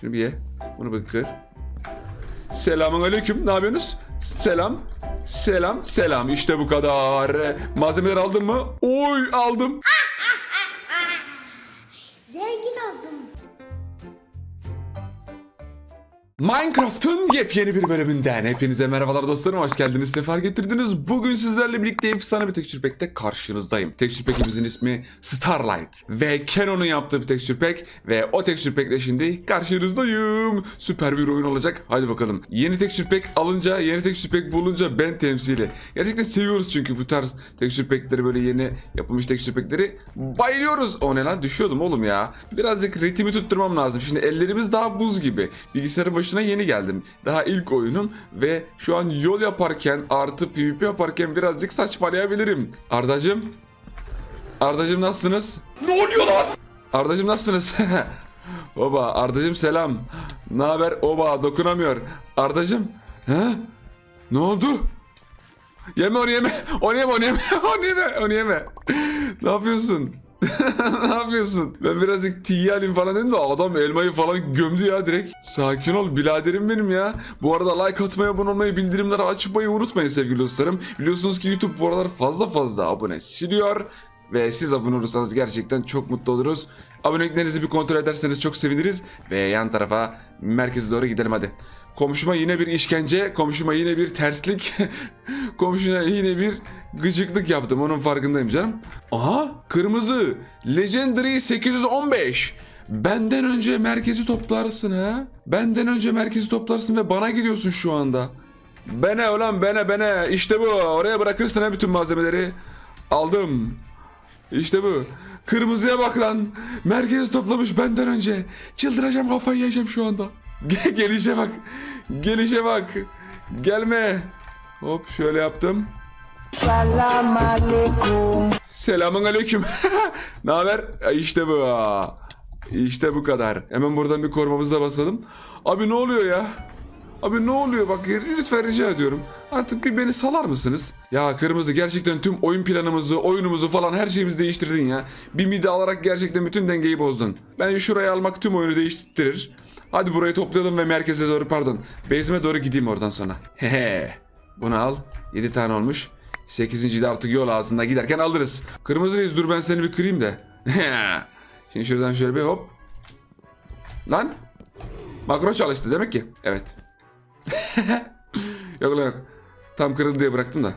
Şunu bir ye. Bunu bir kır. Selamun aleyküm. Ne yapıyorsunuz? Selam. Selam. Selam. İşte bu kadar. Malzemeler aldın mı? Oy aldım. Minecraft'ın yepyeni bir bölümünden hepinize merhabalar dostlarım hoş geldiniz sefer getirdiniz. Bugün sizlerle birlikte efsane bir texture pack'te karşınızdayım. Texture pack'imizin ismi Starlight ve Canon'un yaptığı bir texture pack ve o texture pack'le şimdi karşınızdayım. Süper bir oyun olacak. Hadi bakalım. Yeni texture pack alınca, yeni texture pack bulunca ben temsili. Gerçekten seviyoruz çünkü bu tarz texture pack'leri böyle yeni yapılmış texture pack'leri bayılıyoruz. O ne lan düşüyordum oğlum ya. Birazcık ritmi tutturmam lazım. Şimdi ellerimiz daha buz gibi. Bilgisayarın başına yeni geldim. Daha ilk oyunum ve şu an yol yaparken artı PvP yaparken birazcık saçmalayabilirim. Ardacım. Ardacım nasılsınız? Ne oluyor lan? Ardacım nasılsınız? Oba Ardacım selam. Ne haber? Oba dokunamıyor. Ardacım. He? Ne oldu? Yeme onu yeme. Onu yeme onu yeme. Onu yeme. Onu yeme. ne yapıyorsun? ne yapıyorsun? Ben birazcık tiye falan dedim de adam elmayı falan gömdü ya direkt. Sakin ol biraderim benim ya. Bu arada like atmayı, abone olmayı, bildirimleri açmayı unutmayın sevgili dostlarım. Biliyorsunuz ki YouTube bu aralar fazla fazla abone siliyor. Ve siz abone olursanız gerçekten çok mutlu oluruz. Aboneliklerinizi bir kontrol ederseniz çok seviniriz. Ve yan tarafa merkeze doğru gidelim hadi. Komşuma yine bir işkence, komşuma yine bir terslik, komşuna yine bir gıcıklık yaptım. Onun farkındayım canım. Aha, kırmızı. Legendary 815. Benden önce merkezi toplarsın ha. Benden önce merkezi toplarsın ve bana gidiyorsun şu anda. Bene ulan bene bene. İşte bu. Oraya bırakırsın ha bütün malzemeleri. Aldım. İşte bu. Kırmızıya bak lan. Merkezi toplamış benden önce. Çıldıracağım kafayı yiyeceğim şu anda. Ge- Gelişe bak. Gelişe bak. Gelme. Hop şöyle yaptım. Salam alaikum. Selamun aleyküm. ne haber? Ya İşte bu. İşte bu kadar. Hemen buradan bir korumamızı da basalım. Abi ne oluyor ya? Abi ne oluyor bak lütfen rica ediyorum. Artık bir beni salar mısınız? Ya Kırmızı gerçekten tüm oyun planımızı, oyunumuzu falan her şeyimizi değiştirdin ya. Bir mide alarak gerçekten bütün dengeyi bozdun. Ben şurayı almak tüm oyunu değiştirir. Hadi burayı toplayalım ve merkeze doğru pardon. Base'ime doğru gideyim oradan sonra. Hehe. Bunu al. 7 tane olmuş. 8. de artık yol ağzında giderken alırız. Kırmızı reis dur ben seni bir kırayım da. Şimdi şuradan şöyle bir hop. Lan. Makro çalıştı demek ki. Evet. yok lan yok. Tam kırıldı diye bıraktım da.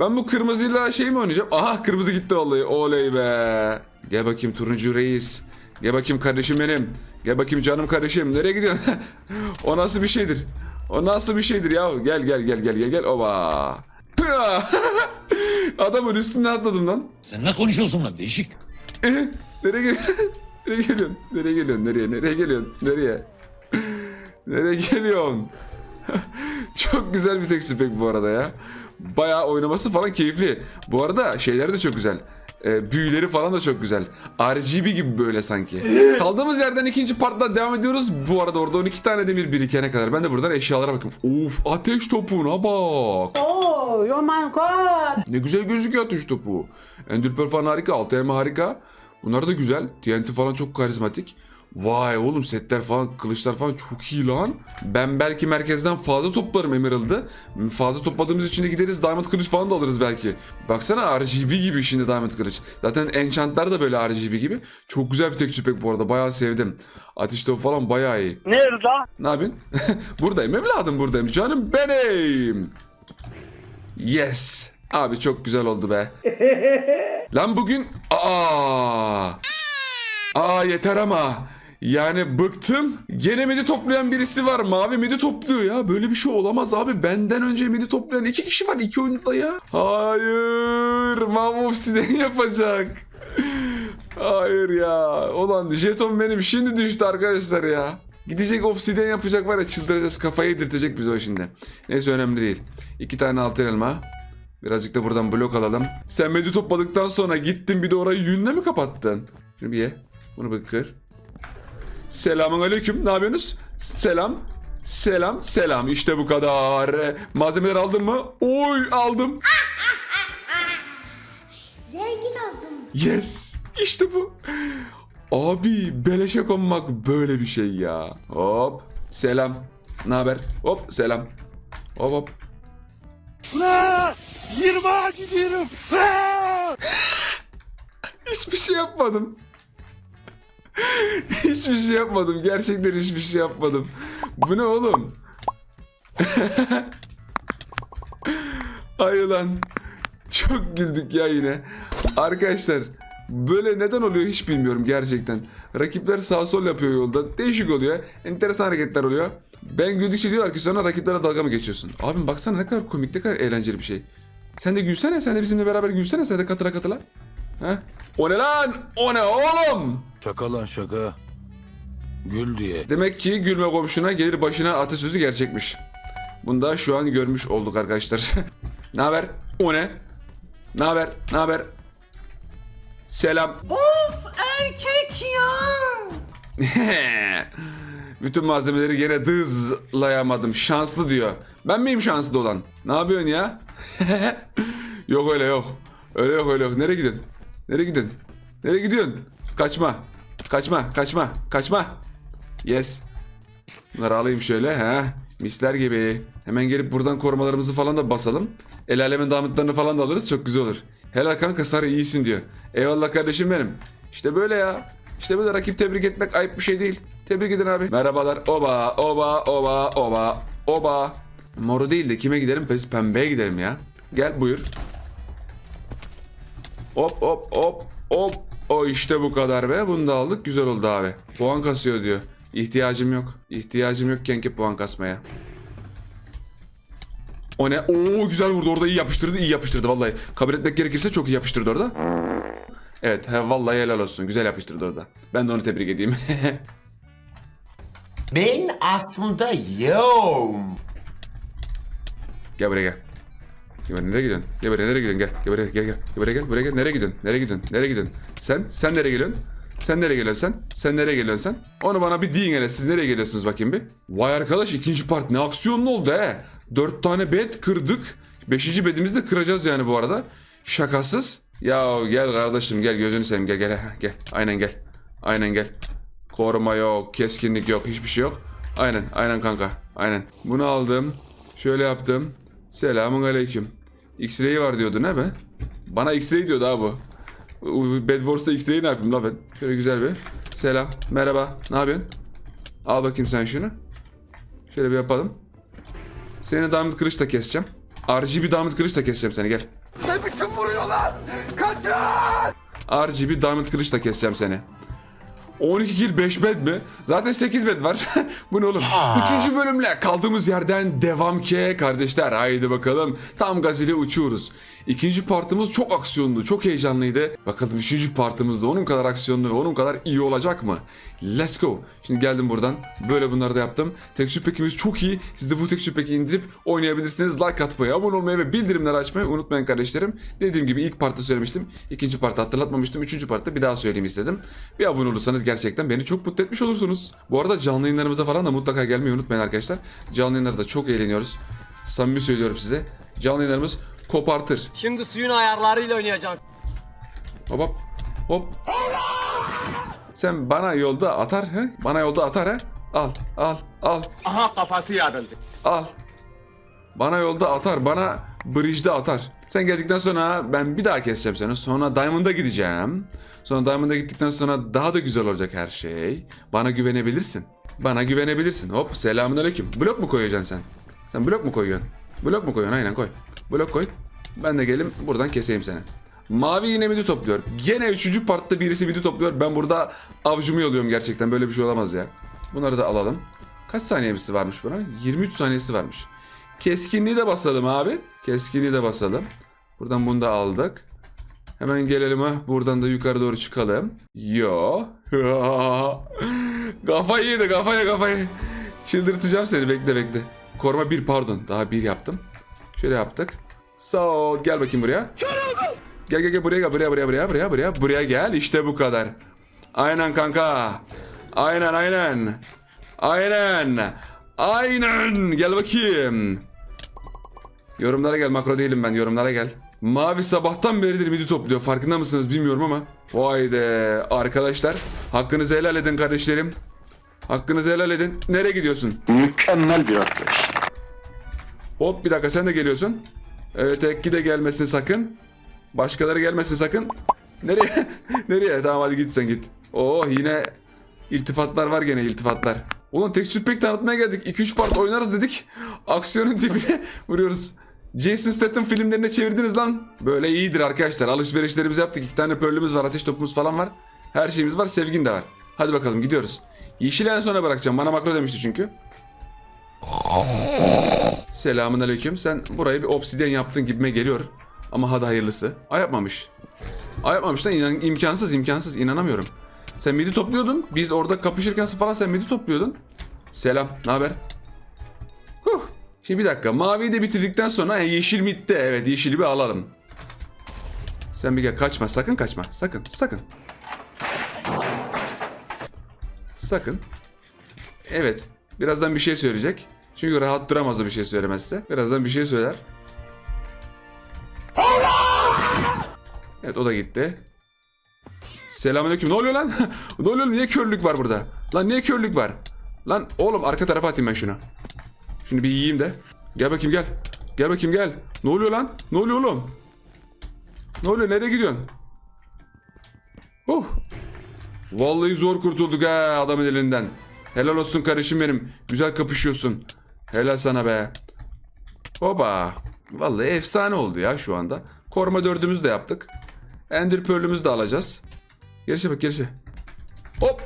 Ben bu kırmızıyla şey mi oynayacağım? Aha kırmızı gitti vallahi. Oley be. Gel bakayım turuncu reis. Gel bakayım kardeşim benim. Gel bakayım canım kardeşim. Nereye gidiyorsun? o nasıl bir şeydir? O nasıl bir şeydir ya? Gel gel gel gel gel gel. Oba. Adamın üstüne atladım lan. Sen ne konuşuyorsun lan değişik. Nereye geliyorsun? nereye geliyorsun? Nereye geliyorsun? Nereye? Nereye geliyorsun? Nereye? Nereye geliyorsun? çok güzel bir texture pack bu arada ya. Bayağı oynaması falan keyifli. Bu arada şeyleri de çok güzel. Ee, büyüleri falan da çok güzel. RGB gibi böyle sanki. Kaldığımız yerden ikinci partla devam ediyoruz. Bu arada orada 12 tane demir birikene kadar. Ben de buradan eşyalara bakayım. Of ateş topuna bak. Oh, oh my god. Ne güzel gözüküyor atış topu. Endürper falan harika. 6 M harika. Bunlar da güzel. TNT falan çok karizmatik. Vay oğlum setler falan kılıçlar falan çok iyi lan. Ben belki merkezden fazla toplarım Emerald'ı. Fazla topladığımız için de gideriz Diamond kılıç falan da alırız belki. Baksana RGB gibi şimdi Diamond kılıç. Zaten enchantlar da böyle RGB gibi. Çok güzel bir texture pack bu arada. Bayağı sevdim. Ateş topu falan bayağı iyi. Nerede? Ne yapıyorsun? buradayım evladım buradayım. Canım benim. Yes. Abi çok güzel oldu be. Lan bugün... Aa! Aa yeter ama. Yani bıktım. Gene midi toplayan birisi var. Mavi midi topluyor ya. Böyle bir şey olamaz abi. Benden önce midi toplayan iki kişi var iki oyunda ya. Hayır. Mamuf size yapacak. Hayır ya. Ulan jeton benim şimdi düştü arkadaşlar ya. Gidecek obsidyen yapacak var ya çıldıracağız kafayı yedirtecek bize o şimdi. Neyse önemli değil. İki tane altın elma. Birazcık da buradan blok alalım. Sen medi topladıktan sonra gittin bir de orayı yünle mi kapattın? Şunu bir ye. Bunu bir kır. Selamun aleyküm. Ne yapıyorsunuz? Selam. Selam. Selam. İşte bu kadar. Malzemeler aldın mı? Oy aldım. Zengin oldum. Yes. İşte bu. Abi beleşe konmak böyle bir şey ya. Hop. Selam. Ne haber? Hop selam. Hop hop. 20 gidiyorum. Hiçbir şey yapmadım. Hiçbir şey yapmadım. Gerçekten hiçbir şey yapmadım. Bu ne oğlum? Ay ulan. Çok güldük ya yine. Arkadaşlar böyle neden oluyor hiç bilmiyorum gerçekten. Rakipler sağ sol yapıyor yolda. Değişik oluyor. Enteresan hareketler oluyor. Ben güldükçe diyorlar ki sonra rakiplere dalga mı geçiyorsun? Abim baksana ne kadar komik ne kadar eğlenceli bir şey. Sen de gülsene sen de bizimle beraber gülsene sen de katıla katıla. Heh. O ne lan? O ne oğlum? Şaka lan şaka. Gül diye. Demek ki gülme komşuna gelir başına atasözü gerçekmiş. Bunu da şu an görmüş olduk arkadaşlar. ne haber? O ne? Ne haber? Ne haber? Selam. Erkek ya. Bütün malzemeleri gene dızlayamadım. Şanslı diyor. Ben miyim şanslı olan? Ne yapıyorsun ya? yok öyle yok. Öyle yok öyle yok. Nereye gidiyorsun? Nereye gidiyorsun? Nereye gidiyorsun? Kaçma. Kaçma, kaçma, kaçma. Yes. Bunları alayım şöyle. He. Misler gibi. Hemen gelip buradan korumalarımızı falan da basalım. El alemin damatlarını falan da alırız. Çok güzel olur. Helal kanka sarı iyisin diyor. Eyvallah kardeşim benim. İşte böyle ya. İşte böyle rakip tebrik etmek ayıp bir şey değil. Tebrik edin abi. Merhabalar. Oba, oba, oba, oba, oba. Moru değil de kime gidelim? Pembeye gidelim ya. Gel buyur. Hop hop hop hop. O işte bu kadar be. Bunu da aldık. Güzel oldu abi. Puan kasıyor diyor. İhtiyacım yok. İhtiyacım yokken ki puan kasmaya. O ne? Oo güzel vurdu orada iyi yapıştırdı iyi yapıştırdı vallahi. Kabul etmek gerekirse çok iyi yapıştırdı orada. Evet he, vallahi helal olsun güzel yapıştırdı orada. Ben de onu tebrik edeyim. Ben aslında yoğum. gel buraya gel. Buraya nereye gidiyorsun? Buraya nereye gidiyorsun? Gel. Buraya gel gel. Buraya gel. Buraya gel. Nereye gidiyorsun? Nereye gidiyorsun? Nereye gidiyorsun? Sen? Sen nereye geliyorsun? Sen nereye geliyorsun sen? Sen nereye geliyorsun sen? Onu bana bir deyin hele. Siz nereye geliyorsunuz bakayım bir? Vay arkadaş ikinci part ne aksiyonlu oldu he. Dört tane bed kırdık. Beşinci bedimizi de kıracağız yani bu arada. Şakasız. Ya gel kardeşim gel gözünü seveyim gel gel gel. Aynen gel. Aynen gel. Koruma yok, keskinlik yok, hiçbir şey yok. Aynen, aynen kanka. Aynen. Bunu aldım. Şöyle yaptım. Selamun aleyküm. X-ray var diyordu ne be? Bana X-ray diyordu abi bu. Bad Wars'ta X-ray ne yapayım la ben? Şöyle güzel bir. Selam, merhaba. Ne yapıyorsun? Al bakayım sen şunu. Şöyle bir yapalım. Seni Diamond Kılıç da keseceğim. RGB Diamond Kılıç da keseceğim seni gel. Ne biçim vuruyorlar? Kaçın! RGB Diamond Kılıç da keseceğim seni. 12 kill 5 bed mi? Zaten 8 bed var. Bu ne oğlum? Üçüncü bölümle kaldığımız yerden devam ki kardeşler. Haydi bakalım. Tam gaz ile uçuyoruz. İkinci partımız çok aksiyonlu, çok heyecanlıydı. Bakalım üçüncü partımızda onun kadar aksiyonlu ve onun kadar iyi olacak mı? Let's go. Şimdi geldim buradan. Böyle bunları da yaptım. Texture Pack'imiz çok iyi. Siz de bu Texture Pack'i indirip oynayabilirsiniz. Like atmayı, abone olmayı ve bildirimleri açmayı unutmayın kardeşlerim. Dediğim gibi ilk partta söylemiştim. İkinci partta hatırlatmamıştım. Üçüncü partta bir daha söyleyeyim istedim. Bir abone olursanız gerçekten beni çok mutlu etmiş olursunuz. Bu arada canlı yayınlarımıza falan da mutlaka gelmeyi unutmayın arkadaşlar. Canlı yayınlarda çok eğleniyoruz. Samimi söylüyorum size. Canlı yayınlarımız kopartır. Şimdi suyun ayarlarıyla oynayacağım. Hop hop. Hop. Sen bana yolda atar he? Bana yolda atar he? Al, al, al, Aha kafası yarıldı. al. Bana yolda atar, bana bridge'de atar. Sen geldikten sonra ben bir daha keseceğim seni. Sonra Diamond'a gideceğim. Sonra Diamond'a gittikten sonra daha da güzel olacak her şey. Bana güvenebilirsin. Bana güvenebilirsin. Hop selamünaleyküm. Blok mu koyacaksın sen? Sen blok mu koyuyorsun? Blok mu koyuyorsun? Aynen koy. Blok koy. Ben de gelim buradan keseyim seni. Mavi yine video topluyor. Gene üçüncü partta birisi video topluyor. Ben burada avcumu yalıyorum gerçekten. Böyle bir şey olamaz ya. Bunları da alalım. Kaç saniyesi varmış buna? 23 saniyesi varmış. Keskinliği de basalım abi. Keskinliği de basalım. Buradan bunu da aldık. Hemen gelelim ha. Buradan da yukarı doğru çıkalım. Yo. kafayı yedi kafayı kafayı. Çıldırtacağım seni bekle bekle. Koruma bir pardon. Daha bir yaptım. Şöyle yaptık. Sağ ol. Gel bakayım buraya. Gel gel gel buraya gel buraya buraya buraya buraya buraya buraya gel işte bu kadar. Aynen kanka. Aynen aynen. Aynen. Aynen. Gel bakayım. Yorumlara gel makro değilim ben yorumlara gel. Mavi sabahtan beridir midi topluyor. Farkında mısınız bilmiyorum ama. Vay de arkadaşlar. Hakkınızı helal edin kardeşlerim. Hakkınızı helal edin. Nereye gidiyorsun? Mükemmel bir atlayış. Hop bir dakika sen de geliyorsun. Evet Ekki de gelmesin sakın. Başkaları gelmesin sakın. Nereye? Nereye? Tamam hadi git sen git. Oh yine iltifatlar var gene iltifatlar. Ulan tek pek tanıtmaya geldik. 2-3 part oynarız dedik. Aksiyonun dibine vuruyoruz. Jason Statham filmlerine çevirdiniz lan. Böyle iyidir arkadaşlar. Alışverişlerimizi yaptık. İki tane pörlümüz var. Ateş topumuz falan var. Her şeyimiz var. Sevgin de var. Hadi bakalım gidiyoruz. Yeşili en sona bırakacağım. Bana makro demişti çünkü. Selamun aleyküm. Sen burayı bir obsidyen yaptın gibime geliyor. Ama hadi hayırlısı. Ay yapmamış. Ay yapmamış lan inan- imkansız imkansız inanamıyorum. Sen midi topluyordun. Biz orada kapışırken falan sen midi topluyordun. Selam. Ne haber? Şimdi bir dakika. Maviyi de bitirdikten sonra e, yeşil midde. Evet yeşili bir alalım. Sen bir gel kaçma. Sakın kaçma. Sakın. Sakın. Sakın. Evet. Birazdan bir şey söyleyecek. Çünkü rahat duramaz bir şey söylemezse. Birazdan bir şey söyler. Evet o da gitti. Selamünaleyküm. Ne oluyor lan? ne oluyor? Niye körlük var burada? Lan niye körlük var? Lan oğlum arka tarafa atayım ben şunu. Şunu bir yiyeyim de. Gel bakayım gel. Gel bakayım gel. Ne oluyor lan? Ne oluyor oğlum? Ne oluyor? Nereye gidiyorsun? Oh. Vallahi zor kurtulduk ha adamın elinden. Helal olsun kardeşim benim. Güzel kapışıyorsun. Helal sana be. Hoba. Vallahi efsane oldu ya şu anda. Koruma dördümüzü de yaptık. Ender Pearl'ümüzü de alacağız. Gerişe bak gerişe. Hop.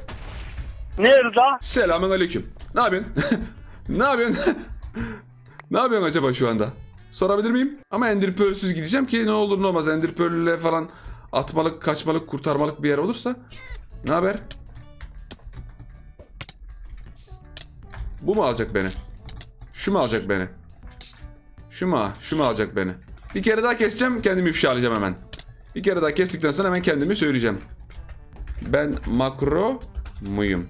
Nerede? Selamun aleyküm. Ne yapıyorsun? ne yapıyorsun? ne yapıyorsun acaba şu anda? Sorabilir miyim? Ama Ender Pearl'süz gideceğim ki ne olur ne olmaz. Ender Pearl'le falan atmalık, kaçmalık, kurtarmalık bir yer olursa. Ne haber? Bu mu alacak beni? Şu mu alacak beni? Şu mu? Şu mu alacak beni? Bir kere daha keseceğim, kendimi ifşalayacağım hemen. Bir kere daha kestikten sonra hemen kendimi söyleyeceğim. Ben makro muyum?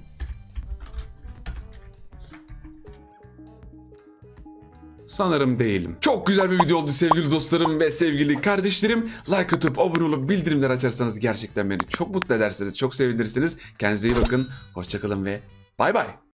Sanırım değilim. Çok güzel bir video oldu sevgili dostlarım ve sevgili kardeşlerim. Like atıp abone olup bildirimler açarsanız gerçekten beni çok mutlu edersiniz. Çok sevinirsiniz. Kendinize iyi bakın. Hoşçakalın ve bay bay.